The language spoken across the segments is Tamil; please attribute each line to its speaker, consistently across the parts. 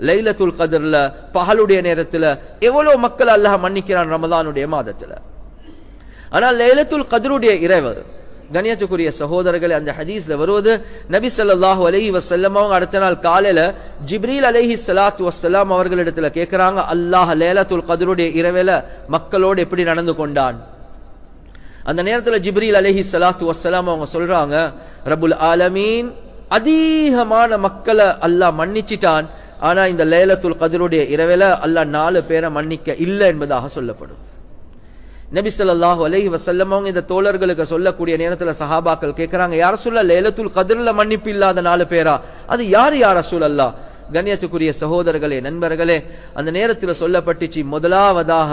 Speaker 1: லைலத்துல் கதிர்ல பகலுடைய நேரத்துல எவ்வளவு மக்கள் அல்லாஹ் மன்னிக்கிறான் ரமதானுடைய மாதத்துல. ஆனால் லைலத்துல் கதிருடைய இரவு கணியத்துக்குரிய சகோதரர்கள் அந்த ஹதீஸ்ல வருவது நபி சல்லாஹூ அலஹி வசல்லம் அவங்க அடுத்த நாள் காலையில ஜிப்ரீல் அலஹி சலாத்து வசலாம் அவர்களிடத்துல கேட்கிறாங்க அல்லாஹ் லைலத்துல் கதருடைய இரவில மக்களோடு எப்படி நடந்து கொண்டான்? அந்த நேரத்துல ஜிப்ரீல் அலஹி சலாத்து வசலாம் அவங்க சொல்றாங்க ரபுல் ஆலமீன் அதிகமான மக்களை அல்லாஹ் மன்னிச்சிட்டான் ஆனா இந்த லேலத்துல் கதிருடைய இரவில அல்லா நாலு பேரை மன்னிக்க இல்லை என்பதாக சொல்லப்படும் நபி சொல்லாஹு அலைஹி வஸல்லம் அவங்க இந்த தோழர்களுக்கு சொல்லக்கூடிய நேரத்துல சஹாபாக்கள் கேட்கிறாங்க யார சொல்ல லேலத்துல் கதிரில் மன்னிப்பு இல்லாத நாலு பேரா? அது யார் யார சொல்லல்லா கண்ணியத்துக்குரிய சகோதரர்களே நண்பர்களே அந்த நேரத்துல சொல்லப்பட்டுச்சு முதலாவதாக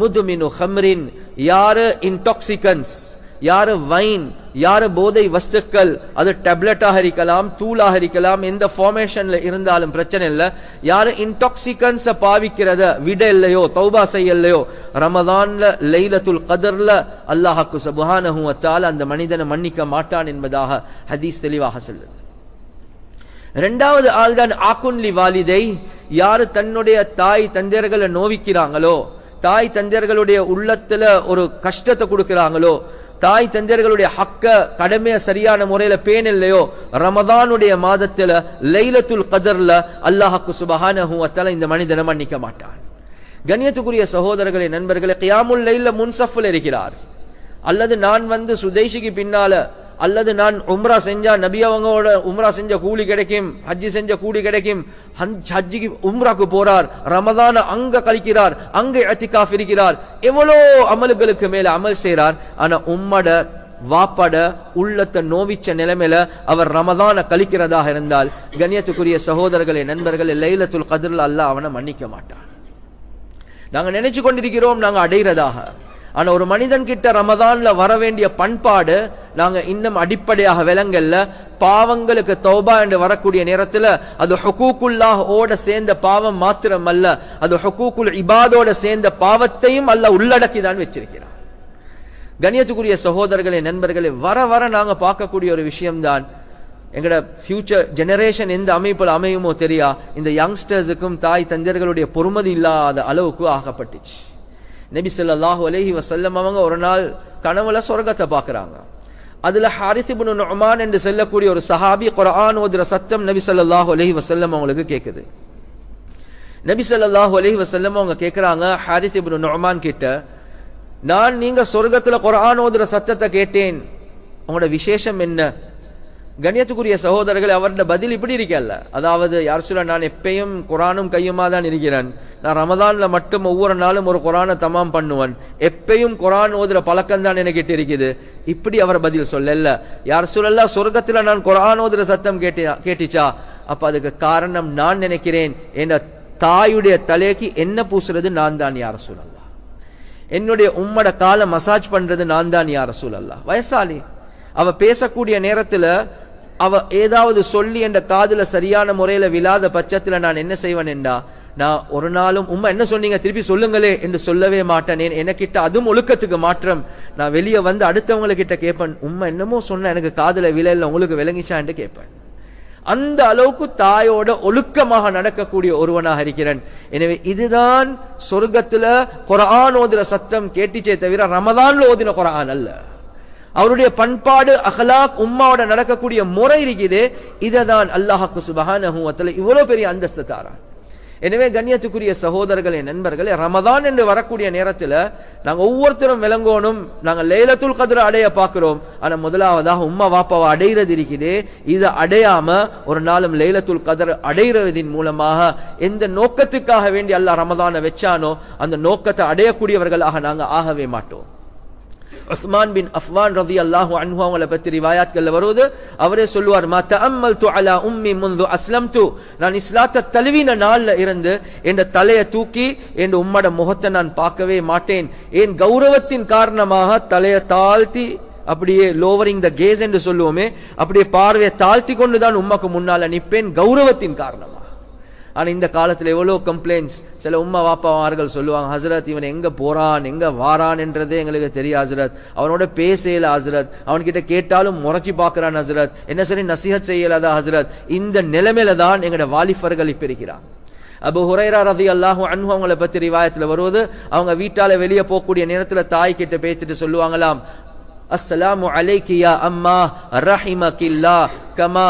Speaker 1: முதுமினு ஹம்ரின் யாரு? இன்டாக்சிகன்ஸ் யாரு வைன் யாரு போதை வஸ்துக்கள் அது டெப்லெட்டாக இருக்கலாம் தூளாக இருக்கலாம் எந்த ஃபார்மேஷன்ல இருந்தாலும் பிரச்சனை இல்லை. யாரு இன்டாக்சிகன்ஸ பாவிக்கிறத விட இல்லையோ தௌபா செய்யலையோ ரமதான்ல லைலத்துல் கதர்ல அல்லாஹாக்கு சுப்ஹானஹு வ அந்த மனிதனை மன்னிக்க மாட்டான் என்பதாக ஹதீஸ் தெளிவாக சொல்லுது. இரண்டாவது ஆள்தான் ஆக்குன்லி வாலிதை. யாரு தன்னுடைய தாய் தந்தையர்களை நோவிக்கிறாங்களோ தாய் தந்தையர்களுடைய உள்ளத்துல ஒரு கஷ்டத்தை கொடுக்கிறாங்களோ தாய் தந்தையர்களுடைய ஹக்க கடமைய சரியான முறையில பேணில்லையோ இல்லையோ ரமதானுடைய மாதத்துல லைலத்துல் கதர்ல அல்லாஹாக்கு சுபஹானஹு வ இந்த மனிதனை மன்னிக்க மாட்டான். கண்ணியத்துக்குரிய சகோதரர்களே நண்பர்களே கியாமுல் லைல முன்சஃப்ல இருக்கிறார். அல்லது நான் வந்து சுதேஷிக்கு பின்னால அல்லது நான் உம்ரா செஞ்சா நபி அவங்களோட உம்ரா செஞ்ச கூலி கிடைக்கும் ஹஜ்ஜி செஞ்ச கூலி கிடைக்கும் ஹஜ்ஜிக்கு உம்ராக்கு போறார் ரமதான அங்க கழிக்கிறார் அங்க எத்திகாஃப் இருக்கிறார் எவ்வளோ அமல்களுக்கு மேல அமல் செய்றார் ஆனா உம்மட வாப்பட உள்ளத்தை நோவிச்ச நிலைமையில அவர் ரமதான கழிக்கிறதாக இருந்தால் கண்ணியத்துக்குரிய சகோதரர்களே நண்பர்களே லைலத்துல் கதிரில் அல்லாஹ் அவனை மன்னிக்க மாட்டான். நாங்க நினைச்சு கொண்டிருக்கிறோம் நாங்க அடைகிறதாக ஆனா ஒரு மனிதன் கிட்ட ரமதான்ல வர வேண்டிய பண்பாடு நாங்க இன்னும் அடிப்படையாக விலங்கல்ல பாவங்களுக்கு தௌபா என்று வரக்கூடிய நேரத்துல அது ஹுகூக்குல்லாஹ் ஓட சேர்ந்த பாவம் மாத்திரம் அல்ல அது ஹுகூக்குல் இபாதோட சேர்ந்த பாவத்தையும் அல்ல உள்ளடக்கி தான் வச்சிருக்கிறான். கண்ணியத்துக்குரிய சகோதரர்களே நண்பர்களே வர வர நாங்க பார்க்கக்கூடிய ஒரு விஷயம்தான் எங்கட ஃபியூச்சர் ஜெனரேஷன் எந்த அமைப்பில் அமையுமோ தெரியா இந்த யங்ஸ்டர்ஸுக்கும் தாய் தந்தையர்களுடைய பொறுமதி இல்லாத அளவுக்கு ஆகப்பட்டுச்சு. நபி சொல்லாஹு அலஹி வசல்லம் அவங்க ஒரு நாள் கனவுல சொர்க்கத்தை பார்க்கறாங்க. அதுல ஹாரிசிபுன் நொமான் என்று சொல்லக்கூடிய ஒரு சஹாபி குரான் ஓதுற சத்தம் நபி சொல்லாஹு அலஹி வசல்லம் அவங்களுக்கு கேக்குது. நபி சொல்லாஹு அலஹி வசல்லம் அவங்க கேக்குறாங்க ஹாரிசிபுன் நொமான் கிட்ட நான் நீங்க சொர்க்கத்துல குரான் ஓதுற சத்தத்தை கேட்டேன். உங்களோட விசேஷம் என்ன? கண்ணியத்துக்குரிய சகோதரர்கள் அவருடைய பதில் இப்படி இருக்கல்ல. அதாவது யார் சொல்ல நான் எப்பயும் குரானும் கையுமா தான் இருக்கிறேன். நான் ரமதான்ல மட்டும் ஒவ்வொரு நாளும் ஒரு குரானை தமாம் பண்ணுவேன். எப்பயும் குரான் ஓதுற பழக்கம் தான் எனக்கு இருக்குது இப்படி அவர் பதில் சொல்லல யார் சொல்லல சொர்க்கத்துல நான் குரான் ஓதுற சத்தம் கேட்டி கேட்டுச்சா? அப்ப அதுக்கு காரணம் நான் நினைக்கிறேன். என் தாயுடைய தலைக்கு என்ன பூசுறது நான் தான் யார் சொல்லலாம் என்னுடைய உம்மட காலை மசாஜ் பண்றது நான் தான் யார் சொல்லலாம் வயசாலி அவ பேசக்கூடிய நேரத்துல அவ ஏதாவது சொல்லி என்ற காதுல சரியான முறையில விழாத பட்சத்துல நான் என்ன செய்வேன் என்றா நான் ஒரு நாளும் உம்மா என்ன சொன்னீங்க? திருப்பி சொல்லுங்களே என்று சொல்லவே மாட்டேன். எனக்கிட்ட அதுவும் ஒழுக்கத்துக்கு மாற்றம். நான் வெளியே வந்து அடுத்தவங்க கிட்ட கேட்பேன் உம்மா என்னமோ சொன்ன எனக்கு காதுல விலையில உங்களுக்கு விளங்கிச்சான்னு கேட்பேன். அந்த அளவுக்கு தாயோட ஒழுக்கமாக நடக்கக்கூடிய ஒருவனாக இருக்கிறேன். எனவே இதுதான் சொர்க்கத்துல குரான் ஓதுற சத்தம் கேட்டிச்சே தவிர ரமதான்ல ஓதின குரான் அல்ல. அவருடைய பண்பாடு அகலாக் உம்மாவோட நடக்கக்கூடிய முறை இருக்குது. இதை தான் அல்லாஹாக்கு சுபஹானஹு இவ்வளவு பெரிய அந்தஸ்து தாரான் எனவே கண்ணியத்துக்குரிய சகோதரர்களே நண்பர்களே ரமதான் என்று வரக்கூடிய நேரத்தில் நாங்க ஒவ்வொருத்தரும் விளங்கோனும் நாங்க லேலத்துல் கதிர அடைய பார்க்கிறோம். ஆனால் முதலாவதாக உம்மா வாப்பாவை அடைகிறது இருக்குது. இதை அடையாம ஒரு நாளும் லேலத்துல் கதிர அடைகிறதின் மூலமாக எந்த நோக்கத்துக்காக வேண்டி அல்லாஹ் ரமதானை வச்சானோ அந்த நோக்கத்தை அடையக்கூடியவர்களாக நாங்கள் ஆகவே மாட்டோம். உஸ்மான் பின் அஃப்வான் ரதி அல்லாஹு அன்ஹு அவங்கள பத்தி ரிவாயாத்கள்ல வருவது அவரே சொல்லுவார் மா தஅம்மல்து அலா உம்மி முந்து அஸ்லம் து நான் இஸ்லாத்தை தழுவின நாள்ல இருந்து என் தலையை தூக்கி என் உம்மட முகத்தை நான் பார்க்கவே மாட்டேன். என் கௌரவத்தின் காரணமாக தலையை தாழ்த்தி அப்படியே லோவரிங் த கேஸ் என்று சொல்லுவோமே அப்படியே பார்வையை தாழ்த்தி கொண்டுதான் உம்மக்கு முன்னால நிற்பேன் கௌரவத்தின் காரணமாக. ஆனா இந்த காலத்துல எவ்வளவு கம்ப்ளைண்ட்ஸ் சில உம்மா வாப்பாவார்கள் சொல்லுவாங்க ஹசரத் இவன் எங்க போறான்? எங்க வாரான்? என்றதே எங்களுக்கு தெரியும் ஹசரத். அவனோட பேசையில் ஹசரத். அவன்கிட்ட கேட்டாலும் முறைச்சி பார்க்குறான் ஹசரத். என்ன சரி நசிஹத் செய்யலாதா ஹசரத்? இந்த நிலைமையில தான் எங்களோட வாலிபர்கள் இப்ப இருக்கிறான் அபு ஹுரைரா ரதி அல்லாஹு அன்பு அவங்கள பத்தி ரிவாயத்தில் வருவது அவங்க வீட்டால வெளியே போகக்கூடிய நேரத்துல தாய் கிட்ட பேசிட்டு சொல்லுவாங்களாம் அஸ்ஸலாமு அலைக்கியா அம்மா அம்மா ரஹிமகில்லா கமா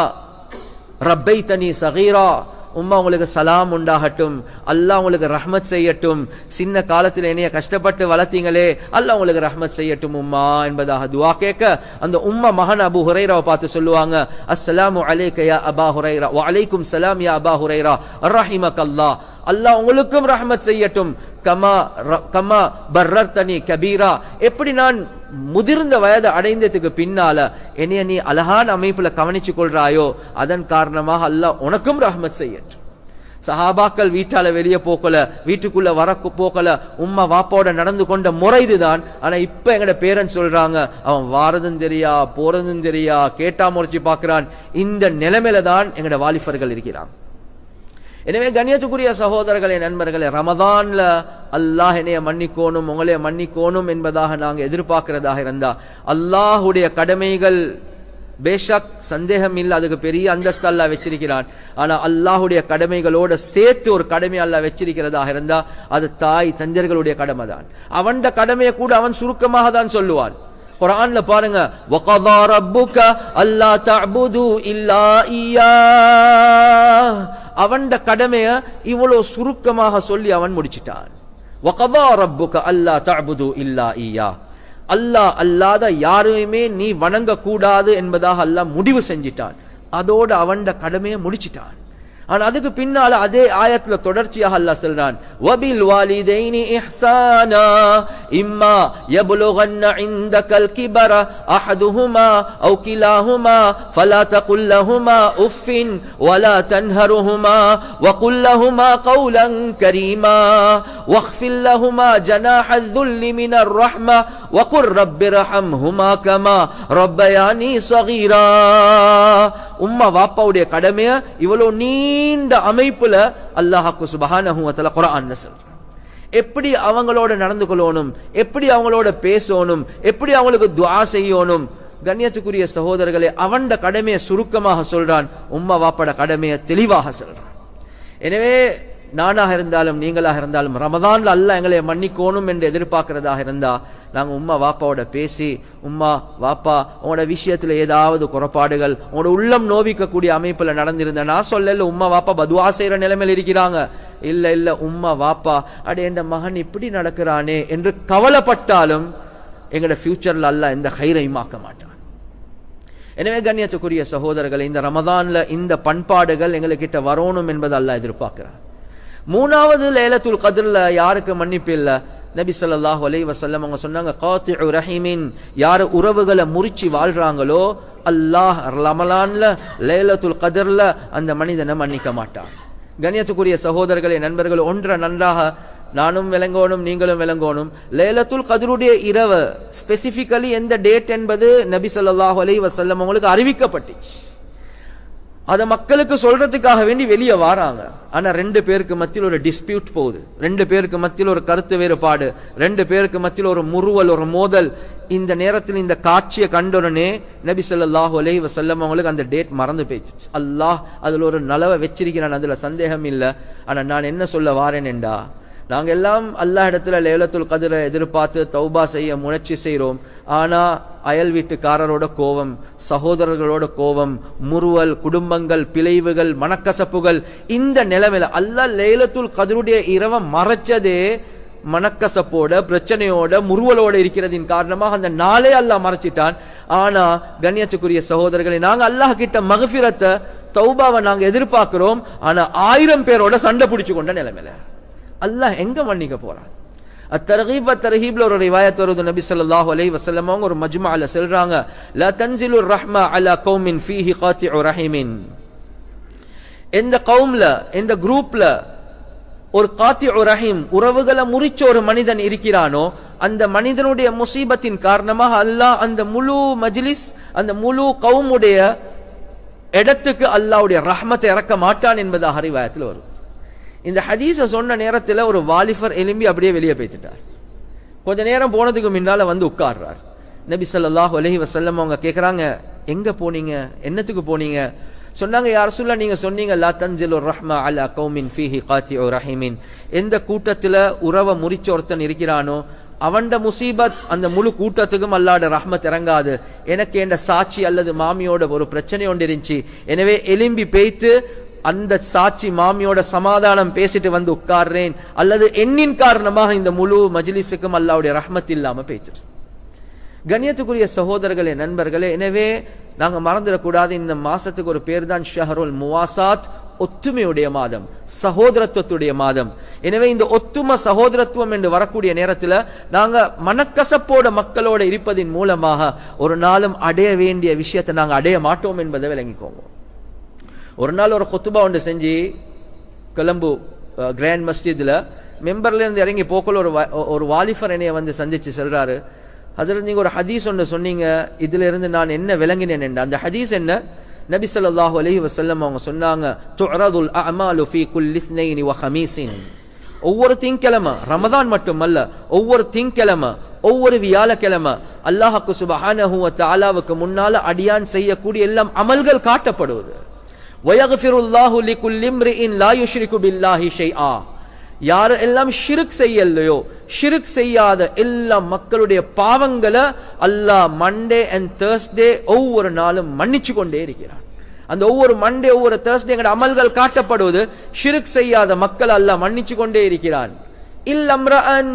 Speaker 1: ரப்பைத்தனி சகீரா. உம்மா உங்களுக்கு சலாம் உண்டாகட்டும். அல்லாஹ் உங்களுக்கு ரஹ்மத் செய்யட்டும். சின்ன காலத்தில் என்னைய கஷ்டப்பட்டு வளர்த்தீங்களே அல்லாஹ் உங்களுக்கு ரஹ்மத் செய்யட்டும் உம்மா என்பதாக துவா கேட்க அந்த உம்மா மகன் அபு ஹுரைராவை பார்த்து சொல்லுவாங்க அஸ்ஸலாமு அலைக்க யா அபா ஹுரைரா வலைக்கும் அலைக்கும் சலாம் யா அபா ஹுரைரா ரஹிமக் அல்லாஹ் அல்லாஹ் உங்களுக்கும் ரஹமத் செய்யட்டும். கமா ர- பர்ரர் தனி கபீரா. எப்படி நான் முதிர்ந்த வயது அடைந்ததுக்கு பின்னால என்னைய நீ அழகான அமைப்புல கவனிச்சு கொள்றாயோ அதன் காரணமாக அல்லாஹ் உனக்கும் ரஹமத் செய்யட்டும். சஹாபாக்கள் வீட்டால வெளியே போக்கல வீட்டுக்குள்ள வர போக்கல உம்மா வாப்பாவோட நடந்து கொண்ட முறை இதுதான். ஆனா இப்ப எங்கட பேரன் சொல்றாங்க அவன் வாரதும் தெரியா போறதும் தெரியா கேட்டா முறைச்சு பாக்குறான். இந்த நிலைமையில தான் எங்கட வாலிபர்கள் இருக்கிறாங்க. எனவே கண்ணியத்துக்குரிய சகோதரர்களே நண்பர்களே ரமதான்ல அல்லாஹ் என்னைய மன்னிக்கோணும் உங்களைய மன்னிக்கோணும் என்பதாக நாங்க எதிர்பார்க்கிறதாக இருந்தா அல்லாஹுடைய கடமைகள் பேஷக் சந்தேகம் இல்லை அதுக்கு பெரிய அந்தஸ்து வச்சிருக்கிறான். ஆனா அல்லாஹுடைய கடமைகளோட சேர்த்து ஒரு கடமை அல்லாஹ் வச்சிருக்கிறதாக இருந்தா அது தாய் தஞ்சர்களுடைய கடமை தான் அவன் கடமையை கூட அவன் சுருக்கமாக தான் சொல்லுவான். குரான்ல பாருங்க வகதா ரப்புக அல்லா தஅபுது இல்லா இய்யா. அவன்ட கடமைய இவ்வளவு சுருக்கமாக சொல்லி அவன் முடிச்சிட்டான். வகதா ரப்புக அல்லா தஅபுது இல்லா ஈயா. அல்லாஹ் அல்லாத யாரையுமே நீ வணங்க கூடாது என்பதாக அல்லாஹ் முடிவு செஞ்சிட்டான். அதோட அவன்ட கடமையை முடிச்சிட்டான். ஆனா அதுக்கு பின்னால அதே ஆயத்துல தொடர்ச்சியாக அல்லாஹ் சொல்றான் வபில் வாலிதைனி இஹ்சானா இம்மா يبلغن عندك الكبر احدهما او كلاهما فلا تقل لهما اف ولا تنهرهما وقل لهما قولا كريما واخفض لهما جناح الذل من الرحمه வகுர் ரப்பிரஹம் ஹுமா கமா ரப்பயானி சகீரா உம்மா வாப்பாவுடைய கடமையை? இவ்வளோ நீண்ட அமைப்புல அல்லாஹாக்கு சுபஹானஹு வத்தல குரான்னு சொல்றான் எப்படி அவங்களோட நடந்து கொள்ளணும்? எப்படி அவங்களோட பேசணும்? எப்படி அவங்களுக்கு துவா செய்யணும்? கண்ணியத்துக்குரிய சகோதரர்களே அவன்ட கடமையை சுருக்கமாக சொல்றான். உம்மா வாப்பட கடமையை தெளிவாக சொல்றான். எனவே நானாக இருந்தாலும் நீங்களாக இருந்தாலும் ரமதான்ல அல்ல எங்களை மன்னிக்கோணும் என்று எதிர்பார்க்கிறதாக இருந்தா நாங்க உம்மா வாப்பாவோட பேசி உம்மா வாப்பா உங்களோட விஷயத்துல ஏதாவது குறைபாடுகள் உங்களோட உள்ளம் நோவிக்கக்கூடிய அமைப்புல நடந்திருந்தா நான் சொல்லல உம்மா வாப்பா பதுவா செய்யற நிலைமையில இருக்கிறாங்க. இல்ல இல்ல உம்மா வாப்பா அடே என் மகன் இப்படி நடக்கிறானே என்று கவலைப்பட்டாலும் எங்களோட ஃபியூச்சர்ல அல்ல இந்த ஹைரையும் ஆக்க மாட்டான். எனவே கண்ணியத்துக்குரிய சகோதரர்கள் இந்த ரமதான்ல இந்த பண்பாடுகள் எங்களுக்கிட்ட வரணும் என்பது அல்லாஹ் எதிர்பார்க்கிறான். மூணாவது லேலத்துல் கதிர்ல யாருக்கு மன்னிப்பு இல்ல? நபி சொல்லாஹ் அலை வசல்லம் அவங்க சொன்னாங்க காத்தி ரஹீமின் யார் உறவுகளை முறிச்சு வாழ்றாங்களோ அல்லாஹ் ரமலான்ல லேலத்துல் கதிர்ல அந்த மனிதனை மன்னிக்க மாட்டான். கணியத்துக்குரிய சகோதரர்களே நண்பர்கள் ஒன்ற நன்றாக நானும் விளங்கோனும் நீங்களும் விளங்கோனும் லேலத்துல் கதிருடைய இரவு ஸ்பெசிபிக்கலி எந்த டேட் என்பது நபி ஸல்லல்லாஹு அலை வசல்லம் அவங்களுக்கு அறிவிக்கப்பட்டுச்சு. அதை மக்களுக்கு சொல்றதுக்காக வேண்டி வெளியே வராங்க. ஆனா ரெண்டு பேருக்கு மத்தியில் ஒரு டிஸ்பியூட் போகுது. ரெண்டு பேருக்கு மத்தியில் ஒரு கருத்து வேறுபாடு. ரெண்டு பேருக்கு மத்தியில் ஒரு முறுவல் ஒரு மோதல். இந்த நேரத்தில் இந்த காட்சியை கண்டுடனே நபி சொல்லாஹு அலஹி வசல்லம் அவங்களுக்கு அந்த டேட் மறந்து போயிடுச்சு. அல்லாஹ் அதுல ஒரு நலவை வச்சிருக்கிறான் அதுல சந்தேகம் இல்லை. ஆனா நான் என்ன சொல்ல வாரேன் நாங்கள் நாங்க எல்லாம் அல்லாஹ் இடத்துல லேலத்துல் கதிரை எதிர்பார்த்து தௌபா செய்ய முயற்சி செய்கிறோம் ஆனா அயல் வீட்டுக்காரரோட கோபம் சகோதரர்களோட கோபம் முறுவல் குடும்பங்கள் பிழைவுகள் மனக்கசப்புகள் இந்த நிலைமையில அல்லாஹ் லேலத்துல் கதிருடைய இரவை மறைச்சதே மனக்கசப்போட பிரச்சனையோட முறுவலோட இருக்கிறதின் காரணமாக அந்த நாளே அல்லாஹ் மறைச்சிட்டான். ஆனா கண்ணியத்துக்குரிய சகோதரர்களை நாங்க அல்லாஹ் கிட்ட மகஃபிரத்தை தௌபாவை நாங்க எதிர்பார்க்கிறோம். ஆனா ஆயிரம் பேரோட சண்டை பிடிச்சு கொண்ட நிலைமையில. அல்லாஹ் எங்க மன்னிக்க போறான்? அத்தர்கீப் அத்தர்ஹீப்ல ஒரு ரிவாயத் வருது நபி ஸல்லல்லாஹு அலைஹி வஸல்லம் அவங்க ஒரு மஜ்மஅல சொல்றாங்க லா தன்சிலு ரஹ்மா அலா கௌமின் ஃபீஹி காத்திஉ ரஹீமின். எந்த கவும்ல எந்த குரூப்ல ஒரு காத்திஉ ரஹீம் உறவுகளை முறிச்ச ஒரு மனிதன் இருக்கிறானோ அந்த மனிதனுடைய முசீபத்தின் காரணமாக அல்லாஹ் அந்த முழு மஜ்லிஸ் அந்த முழு கவுமுடைய இடத்துக்கு அல்லாஹ்வுடைய ரஹ்மத்தை இறக்க மாட்டான் என்பதாக ரிவாயத்தில் வருது. இந்த ஹதீஸை சொன்ன நேரத்துல ஒரு வாலிஃபர் எலும்பி அப்படியே வெளியே பேத்துட்டார் கொஞ்ச நேரம் போனதுக்கு முன்னால வந்து உட்கார்றார். நபி சல்லாஹ் அலஹி வசல்லம் அவங்க கேக்குறாங்க எங்க போனீங்க? என்னத்துக்கு போனீங்க? சொன்னாங்க யார் சொல்ல நீங்க சொன்னீங்க லா தன்சிலு ரஹ்மா அலா கௌமின் ஃபீஹி ஓ ரஹீமின். எந்த கூட்டத்துல உறவை முறிச்ச ஒருத்தன் இருக்கிறானோ அவன்ட முசீபத் அந்த முழு கூட்டத்துக்கும் அல்லாட ரஹ்மத் இறங்காது. எனக்கு என்ற சாட்சி அல்லது மாமியோட ஒரு பிரச்சனை ஒன்று இருந்துச்சு எனவே எலும்பி பேய்த்து அந்த சாட்சி மாமியோட சமாதானம் பேசிட்டு வந்து உட்கார்றேன். அல்லது எண்ணின் காரணமாக இந்த முழு மஜ்லிஸுக்கும் அல்லாவுடைய ரஹ்மத் இல்லாம பேய்த்துட்டு கண்ணியத்துக்குரிய சகோதரர்களே நண்பர்களே எனவே நாங்க மறந்துடக்கூடாது இந்த மாசத்துக்கு ஒரு பேர் தான் ஷஹருல் முவாசாத் ஒத்துமையுடைய மாதம் சகோதரத்துவத்துடைய மாதம். எனவே இந்த ஒத்துமை சகோதரத்துவம் என்று வரக்கூடிய நேரத்துல நாங்க மனக்கசப்போட மக்களோட இருப்பதின் மூலமாக ஒரு நாளும் அடைய வேண்டிய விஷயத்தை நாங்க அடைய மாட்டோம் என்பதை விளங்கிக்கோங்க. ஒரு நாள் ஒரு கொத்துபா ஒன்று செஞ்சு கொலம்பு கிராண்ட் மஸ்ஜிதில் மெம்பர்லேருந்து இறங்கி போக்கல ஒரு ஒரு வாலிஃபர் என்னைய வந்து சந்திச்சு சொல்றாரு. அதில் நீங்கள் ஒரு ஹதீஸ் ஒன்று சொன்னீங்க இதுல இருந்து நான் என்ன விளங்கினேன் என்ற. அந்த ஹதீஸ் என்ன? நபி சொல்லாஹு அலஹி வசல்லம் அவங்க சொன்னாங்க துஅரதுல் வ ஒவ்வொரு திங்கிழமை ரமதான் மட்டுமல்ல ஒவ்வொரு திங்கிழமை ஒவ்வொரு வியாழக்கிழமை அல்லாஹ்க்கு சுப்ஹானஹு தாலாவுக்கு முன்னால அடியான் செய்யக்கூடிய எல்லாம் அமல்கள் காட்டப்படுவது. வயக்ஃபிருல்லாஹு லிகுல்லி இன் லா யுஷ்ரிகு பில்லாஹி ஆ யாரு எல்லாம் ஷிருக் செய்யலையோ ஷிருக் செய்யாத எல்லா மக்களுடைய பாவங்களை அல்லாஹ் மண்டே அண்ட் தேர்ஸ்டே ஒவ்வொரு நாளும் மன்னிச்சு கொண்டே இருக்கிறான். அந்த ஒவ்வொரு மண்டே ஒவ்வொரு தேர்ஸ்டே எங்கட அமல்கள் காட்டப்படுவது ஷிருக் செய்யாத மக்கள் அல்லாஹ் மன்னிச்சு கொண்டே இருக்கிறான் இல்லம்ரன்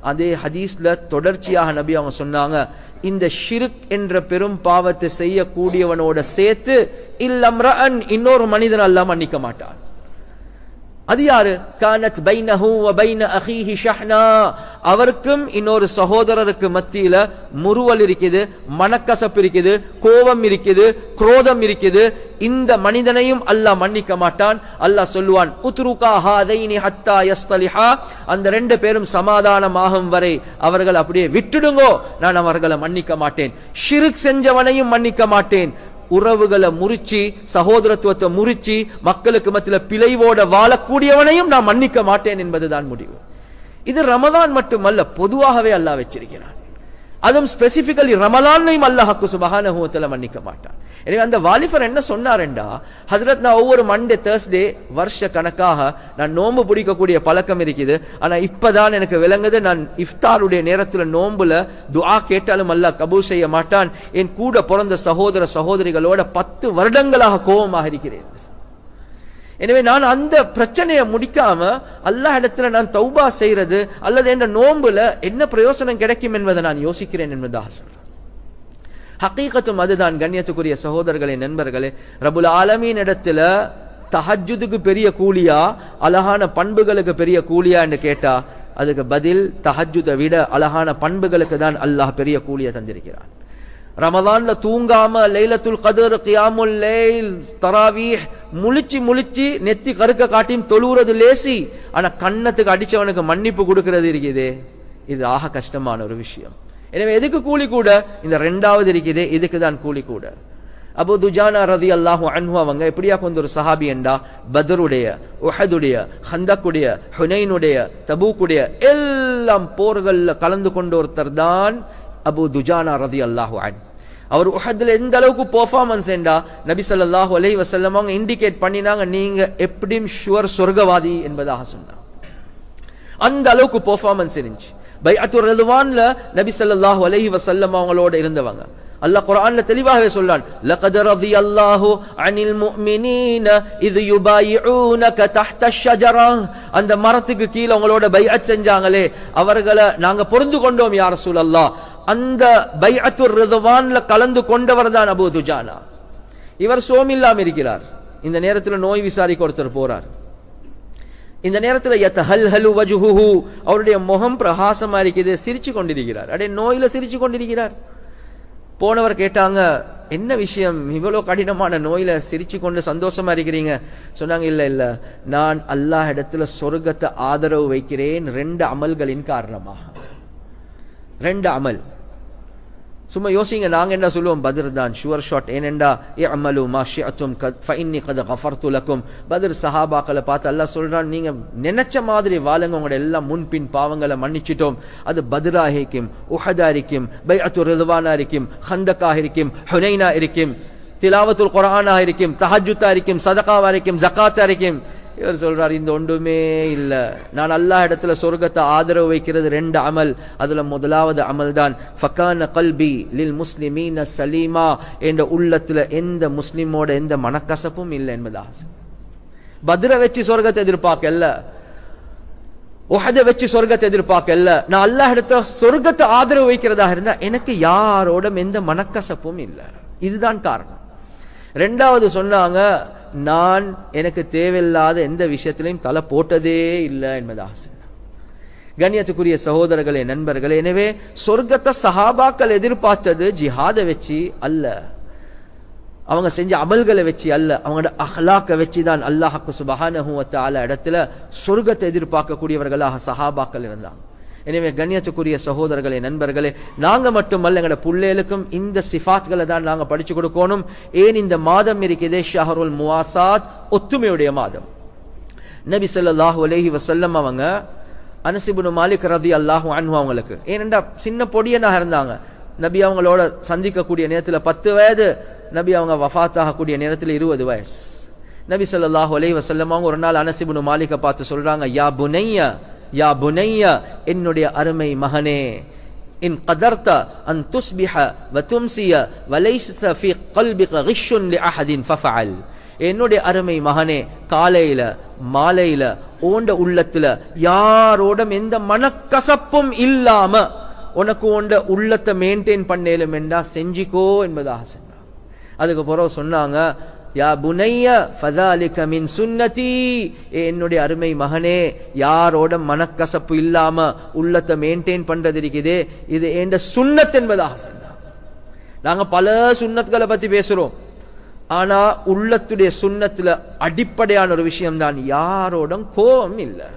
Speaker 1: அதே ஹதீஸ்ல தொடர்ச்சியாக நபி அவங்க சொன்னாங்க இந்த ஷிருக் என்ற பெரும் பாவத்தை செய்யக்கூடியவனோட சேர்த்து இல்லம்ரன் இன்னொரு மனிதன் அல்லாஹ் மன்னிக்க மாட்டான். அது யாரு? கானத் பைனஹு பைன அஹீஹி ஷஹ்னா. அவருக்கும் இன்னொரு சகோதரருக்கு மத்தியில முறுவல் இருக்குது மனக்கசப்பு இருக்குது கோபம் இருக்குது குரோதம் இருக்குது. இந்த மனிதனையும் அல்லாஹ் மன்னிக்க மாட்டான். அல்லாஹ் சொல்லுவான் உத்ருகா ஹாதைனி ஹத்தா யஸ்தலிஹா. அந்த ரெண்டு பேரும் சமாதானமாகும் வரை அவர்கள் அப்படியே விட்டுடுங்கோ நான் அவர்களை மன்னிக்க மாட்டேன். ஷிருக் செஞ்சவனையும் மன்னிக்க மாட்டேன். உறவுகளை முறிச்சு சகோதரத்துவத்தை முறிச்சு மக்களுக்கு மத்தியில பிழைவோட வாழக்கூடியவனையும் நான் மன்னிக்க மாட்டேன் என்பதுதான் முடிவு. இது ரமதான் மட்டுமல்ல பொதுவாகவே அல்லாஹ் வச்சிருக்கிறான். அதுவும் ஸ்பெசிபிக்கலி ரமலானையும் அல்லாஹ்க்கு சுபஹானஹு மன்னிக்க மாட்டான். எனவே அந்த வாலிபர் என்ன சொன்னாருண்டா? ஹசரத் நான் ஒவ்வொரு மண்டே தேர்ஸ்டே வருஷ கணக்காக நான் நோன்பு பிடிக்கக்கூடிய பழக்கம் இருக்குது. ஆனா இப்பதான் எனக்கு விளங்குது நான் இஃப்தாருடைய நேரத்துல நோம்புல துஆ கேட்டாலும் அல்லாஹ் கபூல் செய்ய மாட்டான். என் கூட பிறந்த சகோதர சகோதரிகளோட பத்து வருடங்களாக கோபமாக இருக்கிறேன். எனவே நான் அந்த பிரச்சனையை முடிக்காம அல்லாஹ் இடத்துல நான் தௌபா செய்யறது அல்லது என்ற நோன்புல என்ன பிரயோசனம் கிடைக்கும் என்பதை நான் யோசிக்கிறேன் என்பதாக சொல்றேன் ஹக்கீகத்தும் அதுதான் கண்ணியத்துக்குரிய சகோதரர்களே நண்பர்களே. ரபுல் ஆலமீன் இடத்துல தஹஜுதுக்கு பெரிய கூலியா அழகான பண்புகளுக்கு பெரிய கூலியா என்று கேட்டா அதுக்கு பதில் தஹஜுதை விட அழகான பண்புகளுக்கு தான் அல்லாஹ் பெரிய கூலியை தந்திருக்கிறான். ரமதான்ல தூங்காம லைலத்துல் கதர் கியாமுல் லைல் தராவீஹ் முழிச்சு முழிச்சு நெத்தி கருக்க காட்டியும் தொழுவுறது லேசி. ஆனா கண்ணத்துக்கு அடிச்சவனுக்கு மன்னிப்பு கொடுக்கிறது இருக்குது. இது ஆக கஷ்டமான ஒரு விஷயம். எனவே எதுக்கு கூலி கூட? இந்த ரெண்டாவது இருக்குதே இதுக்கு தான் கூலி கூட. அபு துஜானா ரதி அல்லாஹு அன்ஹு அவங்க எப்படியா கொண்ட ஒரு சஹாபி என்றா? பதருடைய உஹதுடைய ஹந்தக்குடைய ஹுனைனுடைய தபூக்குடைய எல்லாம் போர்கள்ல கலந்து கொண்ட ஒருத்தர் தான் அபு துஜானா ரதி அல்லாஹு அன். அவர் உஹத்தில் எந்த அளவுக்கு பெர்ஃபார்மன்ஸ் என்றா நபி ஸல்லல்லாஹு அலஹி வசல்லம் அவங்க இண்டிகேட் பண்ணினாங்க நீங்க எப்படியும் ஷுவர் சொர்க்கவாதி என்பதாக சொன்னாங்க. அந்த அளவுக்கு பெர்ஃபார்மன்ஸ் இருந்துச்சு. பைஅத்து ரதுவான்ல நபி ஸல்லல்லாஹு அலஹி வசல்லம் அவங்களோட இருந்தவங்க. அல்லாஹ் குர்ஆன்ல தெளிவாகவே சொல்றான் லகத் ரதியல்லாஹு அனில் முஃமினீன இது யுபாயிஊனக தஹ்த ஷஜரா. அந்த மரத்துக்கு கீழ உங்களோட பைஅத் செஞ்சாங்களே அவர்களை நாங்க பொருந்து கொண்டோம் யா ரசூலல்லாஹ். அந்த பைஅத்து ரிதுவான்ல கலந்து கொண்டவர் தான் அபு துஜானா இவர் சோமில்லாம இருக்கிறார். இந்த நேரத்துல நோய் விசாரிக்க ஒருத்தர் போறார். இந்த நேரத்துல ஹலு வஜுஹு அவருடைய முகம் பிரகாசமா இருக்குது சிரிச்சு கொண்டிருக்கிறார். அடே நோயில சிரிச்சு கொண்டிருக்கிறார். போனவர் கேட்டாங்க என்ன விஷயம்? இவ்வளவு கடினமான நோயில சிரிச்சு கொண்டு சந்தோஷமா இருக்கிறீங்க? சொன்னாங்க இல்ல இல்ல. நான் அல்லாஹ் இடத்துல சொர்க்கத்தை ஆதரவு வைக்கிறேன். ரெண்டு அமல்களின் காரணமாக. ரெண்டு அமல். சும்மா யோசிங்க நாங்க என்ன சொல்லுவோம்? பதிர் தான். ஷுவர் ஷாட் ஏனெண்டா ஏ அமலு மா ஷிஅத்தும் ஃபைன்னி கத கஃபர்து லக்கும். பத்ர் சஹாபாக்களை பார்த்து அல்லாஹ் சொல்றான் நீங்க நினைச்ச மாதிரி வாழுங்க. உங்களோட எல்லாம் முன்பின் பாவங்களை மன்னிச்சிட்டோம். அது பத்ரா இருக்கும் உஹதா இருக்கும் ரிதுவானா இருக்கும் ஹந்தக்கா இருக்கும் ஹுனைனா இருக்கும் திலாவத்துல் குரானா இருக்கும் தஹஜுத்தா இருக்கும் சதகாவா இருக்கும் ஜக்காத்தா இருக்கும் இவர் சொல்றார் இந்த ஒன்றுமே இல்லை. நான் அல்லாஹ் இடத்துல சொர்க்கத்தை ஆதரவு வைக்கிறது ரெண்டு அமல். அதுல முதலாவது அமல் தான் ஃபகான கல்பி லில் முஸ்லிமீன சலீமா என்ற உள்ளத்துல எந்த முஸ்லிமோட எந்த மனக்கசப்பும் இல்லை என்பதாக பத்ர வச்சு சொர்க்கத்தை எதிர்பார்க்கல. உஹத வச்சு சொர்க்கத்தை எதிர்பார்க்கல. நான் அல்லாஹ் இடத்துல சொர்க்கத்தை ஆதரவு வைக்கிறதாக இருந்தா எனக்கு யாரோட எந்த மனக்கசப்பும் இல்லை. இதுதான் காரணம். ரெண்டாவது சொன்னாங்க நான் எனக்கு தேவையில்லாத எந்த விஷயத்திலையும் தலை போட்டதே இல்லை என்பதாக சொன்னாங்க கண்ணியத்துக்குரிய சகோதரர்களே நண்பர்களே எனவே சொர்க்கத்தை சஹாபாக்கள் எதிர்பார்த்தது ஜிஹாத வச்சு அல்ல. அவங்க செஞ்ச அமல்களை வச்சு அல்ல. அவங்களோட அஹ்லாக்க வச்சு தான் அல்லாஹாக்கு சுபஹானஹு இடத்துல சொர்க்கத்தை எதிர்பார்க்கக்கூடியவர்களாக சஹாபாக்கள் இருந்தாங்க. எனவே கண்ணியத்துக்குரிய சகோதரர்களே நண்பர்களே நாங்க மட்டுமல்ல எங்களோட புள்ளேலுக்கும் இந்த சிஃபாத்களை தான் நாங்க படிச்சு கொடுக்கணும். ஏன் இந்த மாதம் இருக்குதே ஷஹருல் முவாசாத் ஒத்துமையுடைய மாதம். நபி சொல்லாஹு அலேஹி வசல்லம் அவங்க அனசிபுனு மாலிக் ரதி அல்லாஹு அன்ஹு அவங்களுக்கு ஏனெண்டா சின்ன பொடியனாக இருந்தாங்க. நபி அவங்களோட சந்திக்கக்கூடிய நேரத்துல பத்து வயது நபி அவங்க வஃத் ஆகக்கூடிய நேரத்துல இருபது வயசு. நபி சொல்லாஹு அலைஹி வசல்லம் அவங்க ஒரு நாள் அனசிபுனு மாலிக்க பார்த்து சொல்றாங்க யா புனையா யா புனைய என்னுடைய அருமை மகனே இன் கதர்த்த அன் துஸ்பிஹ வ தும்சிய வலைச ஃபி கல்பிக கிஷுன் லி அஹதின் ஃபஃபஅல். என்னுடைய அருமை மகனே காலையில மாலையில ஓண்ட உள்ளத்துல யாரோடும் எந்த மனக்கசப்பும் இல்லாம உனக்கு ஓண்ட உள்ளத்தை மெயின்டைன் பண்ணேலும் என்றா செஞ்சிக்கோ என்பதாக சொன்னாங்க அதுக்கு பிறகு சொன்னாங்க யா புனைய ஃபதாலிக மின் சுன்னதி. என்னுடைய அருமை மகனே யாரோட மனக்கசப்பு இல்லாம உள்ளத்தை மெயின்டைன் பண்றது இருக்குது இது என்ற சுண்ணத் என்பதாக சொன்னாங்க நாங்க பல சுண்ணத்துகளை பத்தி பேசுறோம். ஆனா உள்ளத்துடைய சுண்ணத்துல அடிப்படையான ஒரு விஷயம் தான் யாரோட கோபம் இல்லை.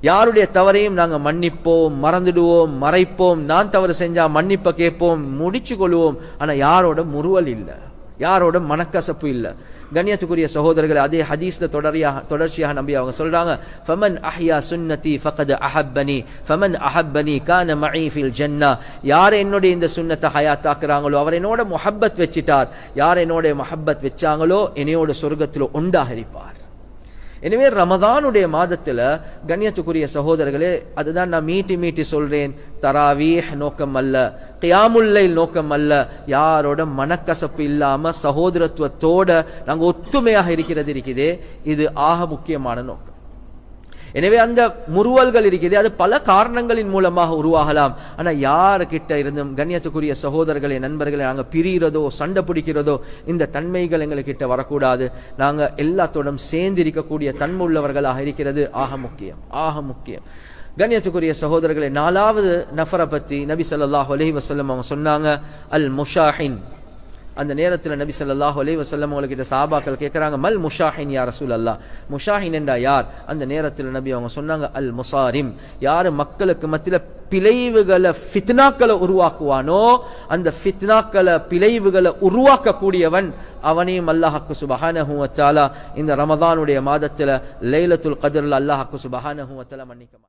Speaker 1: யாருடைய தவறையும் நாங்க மன்னிப்போம் மறந்துடுவோம் மறைப்போம். நான் தவறு செஞ்சா மன்னிப்ப கேட்போம் முடிச்சு கொள்வோம் ஆனா யாரோட முறுவல் இல்லை. யாரோட மனக்கசப்பு இல்லை. கண்ணியத்துக்குரிய சகோதரர்கள் அதே ஹதீஸ்ல தொடரியாக தொடர்ச்சியாக நம்பி அவங்க சொல்றாங்க ஃபமன் அஹ்யா சுன்னதி ஃபகத் அஹப்பனி ஃபமன் அஹப்பனி கான மஇ ஃபில் ஜன்னா. யார் என்னுடைய இந்த சுன்னத்தை ஹயாத்தாக்குறாங்களோ அவர் என்னோட முஹப்பத் வச்சிட்டார். யார் என்னோட முஹப்பத் வச்சாங்களோ என்னையோட சொர்க்கத்தில் ஒன்றாக இருப்பார் எனவே ரமதானுடைய மாதத்துல கண்ணியத்துக்குரிய சகோதரர்களே அதுதான் நான் மீட்டி மீட்டி சொல்றேன். தராவீஹ் நோக்கம் அல்ல. கியாமுல்லை நோக்கம் அல்ல. யாரோட மனக்கசப்பு இல்லாம சகோதரத்துவத்தோட நாங்க ஒத்துமையாக இருக்கிறது இருக்குது. இது ஆக முக்கியமான நோக்கம். எனவே அந்த முறுவல்கள் இருக்குது அது பல காரணங்களின் மூலமாக உருவாகலாம். ஆனா யாருக்கிட்ட இருந்தும் கண்ணியத்துக்குரிய சகோதரர்களை நண்பர்களை நாங்க பிரிகிறதோ சண்டை பிடிக்கிறதோ இந்த தன்மைகள் எங்களுக்கிட்ட வரக்கூடாது. நாங்க எல்லாத்தோடும் சேர்ந்து இருக்கக்கூடிய தன்மை உள்ளவர்களாக இருக்கிறது. ஆக முக்கியம். ஆக முக்கியம். கண்ணியத்துக்குரிய சகோதரர்களை நாலாவது நஃபரை பத்தி நபி சொல்லாஹ் அலஹி வசல்லம் அவங்க சொன்னாங்க. அல் முஷாஹின் அந்த நேரத்துல நபி ஸல்லல்லாஹு அலைஹி வசல்லம் அவங்ககிட்ட சாபாக்கள் கேக்குறாங்க மல் முஷாஹின் யார் ரசூல் அல்லா முஷாஹின் என்றா யார்? அந்த நேரத்தில் நபி அவங்க சொன்னாங்க அல் முசாரிம். யாரு மக்களுக்கு மத்தியில பிழைவுகளை ஃபித்னாக்களை உருவாக்குவானோ அந்த ஃபித்னாக்களை பிழைவுகளை உருவாக்கக்கூடியவன் அவனையும் அல்லாஹக்கு சுபஹானஹு வ இந்த ரமதானுடைய மாதத்துல லைலத்துல் கதிரில் அல்லாஹக்கு சுபஹானஹு வ தஆலா மன்னிக்க